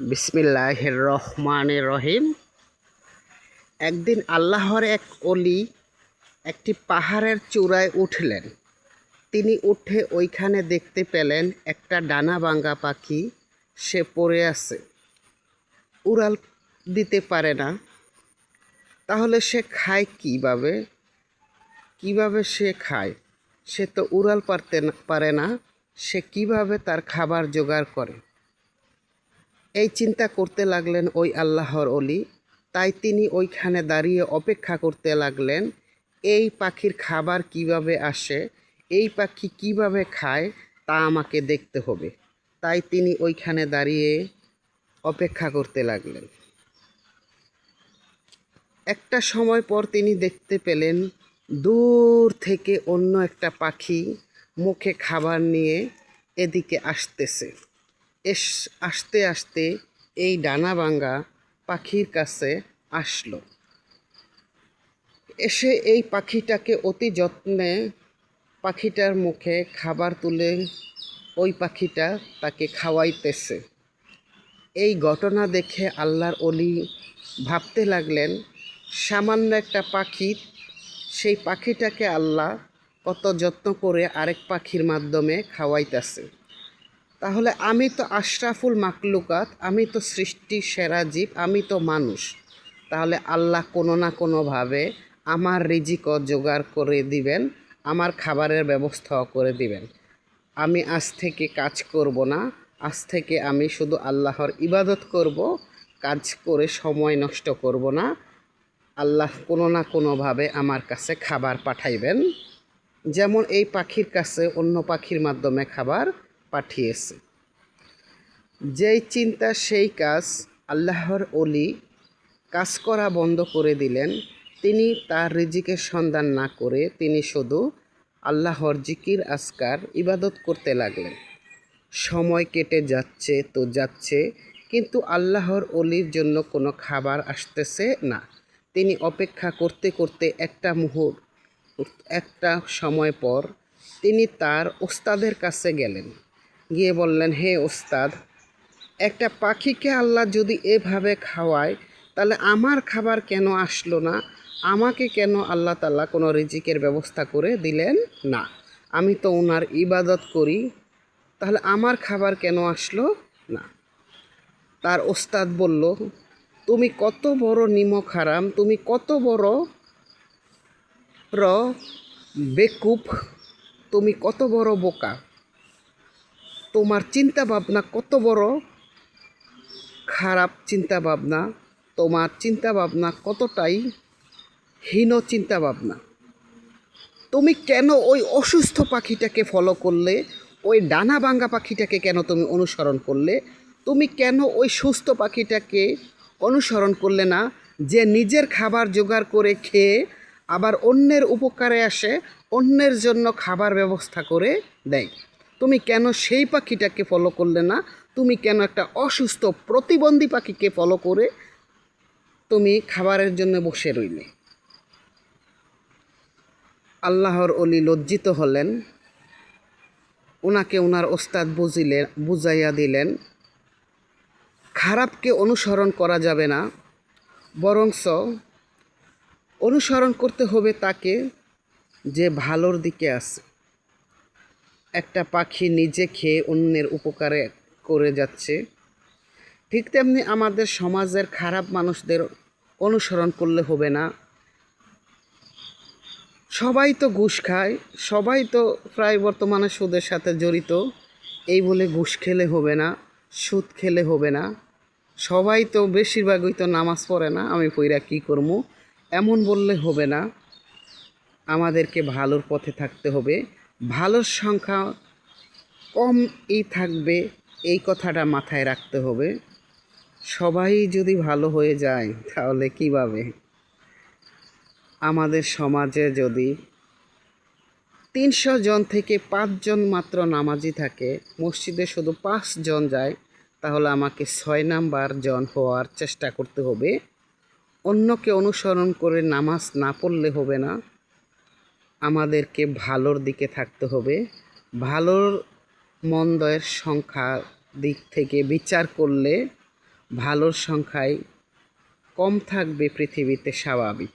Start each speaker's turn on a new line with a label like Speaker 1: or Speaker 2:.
Speaker 1: বিসমিল্লাহ রহমানের রহিম একদিন আল্লাহর এক অলি একটি পাহাড়ের চূড়ায় উঠলেন। তিনি উঠে ওইখানে দেখতে পেলেন একটা ডানা ভাঙ্গা পাখি সে পড়ে আছে। উড়াল দিতে পারে না। তাহলে সে খায় কীভাবে? কীভাবে সে খায়? সে তো উড়াল পারতে পারে না। সে কীভাবে তার খাবার জোগাড় করে? এই চিন্তা করতে লাগলেন ওই আল্লাহর অলি। তাই তিনি ওইখানে দাঁড়িয়ে অপেক্ষা করতে লাগলেন, এই পাখির খাবার কীভাবে আসে, এই পাখি কীভাবে খায়, তা আমাকে দেখতে হবে। তাই তিনি ওইখানে দাঁড়িয়ে অপেক্ষা করতে লাগলেন। একটা সময় পর তিনি দেখতে পেলেন, দূর থেকে অন্য একটা পাখি মুখে খাবার নিয়ে এদিকে আসতেছে। এস, আসতে আসতে এই ডানা ভাঙ্গা পাখির কাছে আসলো। এসে এই পাখিটাকে অতি যত্নে পাখিটার মুখে খাবার তুলে ওই পাখিটা তাকে খাওয়াইতেছে। এই ঘটনা দেখে আল্লাহর অলি ভাবতে লাগলেন, সামান্য একটা পাখি, সেই পাখিটাকে আল্লাহ কত যত্ন করে আরেক পাখির মাধ্যমে খাওয়াইতেছে। তাহলে আমি তো আশরাফুল মাকলুকাত, আমি তো সৃষ্টির সেরা জীব, আমি তো মানুষ। তাহলে আল্লাহ কোনো না কোনোভাবে আমার রিজিকও জোগাড় করে দিবেন, আমার খাবারের ব্যবস্থাও করে দিবেন। আমি আজ থেকে কাজ করব না, আজ থেকে আমি শুধু আল্লাহর ইবাদত করব, কাজ করে সময় নষ্ট করব না। আল্লাহ কোনো না কোনোভাবে আমার কাছে খাবার পাঠাইবেন। যেমন এই পাখির কাছে অন্য পাখির মাধ্যমে খাবার পাঠিয়েছে। যেই চিন্তা, সেই কাজ আল্লাহর অলি কাজ করা বন্ধ করে দিলেন, তিনি তার রিজিকের সন্ধান না করে তিনি শুধু আল্লাহর জিকির আসকার ইবাদত করতে লাগলেন। সময় কেটে যাচ্ছে তো যাচ্ছে, কিন্তু আল্লাহর অলির জন্য কোনো খাবার আসতেছে না। তিনি অপেক্ষা করতে করতে একটা মুহূর্ত একটা সময় পর তিনি তার ওস্তাদের কাছে গেলেন। গিয়ে বললেন, হে ওস্তাদ, একটা পাখিকে আল্লাহ যদি এভাবে খাওয়ায়, তাহলে আমার খাবার কেন আসলো না? আমাকে কেন আল্লাহ তাল্লাহ কোনো রিজিকের ব্যবস্থা করে দিলেন না? আমি তো ওনার ইবাদত করি, তাহলে আমার খাবার কেন আসলো না? তার ওস্তাদ বলল, তুমি কত বড় নিমক হারাম তুমি কত বড় র বেকুপ, তুমি কত বড় বোকা। তোমার চিন্তা ভাবনা কত বড়? খারাপ চিন্তা ভাবনা তোমার চিন্তা ভাবনা কতটাই হীন চিন্তা ভাবনা তুমি কেন ওই অসুস্থ পাখিটাকে ফলো করলে? ওই ডানা ভাঙ্গা পাখিটাকে কেন তুমি অনুসরণ করলে? তুমি কেন ওই সুস্থ পাখিটাকে অনুসরণ করলে না? যে নিজের খাবার জোগাড় করে খেয়ে আবার অন্যের উপকারে আসে, অন্যের জন্য খাবার ব্যবস্থা করে দেয়। তুমি কেন সেই পাখিটাকে ফলো করলে না? তুমি কেন একটা অসুস্থ প্রতিবন্ধী পাখিকে ফলো করে তুমি খাবারের জন্য বসে রইলে? আল্লাহর অলি লজ্জিত হলেন ওনাকে ওনার ওস্তাদ বুঝিলেন, বুঝাইয়া দিলেন, খারাপকে অনুসরণ করা যাবে না, বরংস অনুসরণ করতে হবে তাকে যে ভালোর দিকে আছে। একটা পাখি নিজে খেয়ে অন্যের উপকারে করে যাচ্ছে। ঠিক তেমনি আমাদের সমাজের খারাপ মানুষদের অনুসরণ করলে হবে না। সবাই তো ঘুষ খায়, সবাই তো প্রায় বর্তমানে সুদের সাথে জড়িত। এই বলে ঘুষ খেলে হবে না, সুদ খেলে হবে না। সবাই তো বেশিরভাগই তো নামাজ পড়ে না, আমি পইরা কী করব এমন বললে হবে না। আমাদেরকে ভালোর পথে থাকতে হবে। ভালোর সংখ্যা কমই থাকবে, এই কথাটা মাথায় রাখতে হবে। সবাই যদি ভালো হয়ে যায়, তাহলে কীভাবে? আমাদের সমাজে যদি তিনশো জন থেকে পাঁচজন মাত্র নামাজি থাকে, মসজিদে শুধু পাঁচজন যায়, তাহলে আমাকে ছয় নাম্বার জন হওয়ার চেষ্টা করতে হবে। অন্যকে অনুসরণ করে নামাজ না পড়লে হবে না। আমাদেরকে ভালোর দিকে থাকতে হবে। ভালোর মন্দয়ের সংখ্যা দিক থেকে বিচার করলে ভালোর সংখ্যায় কম থাকবে পৃথিবীতে স্বাভাবিক।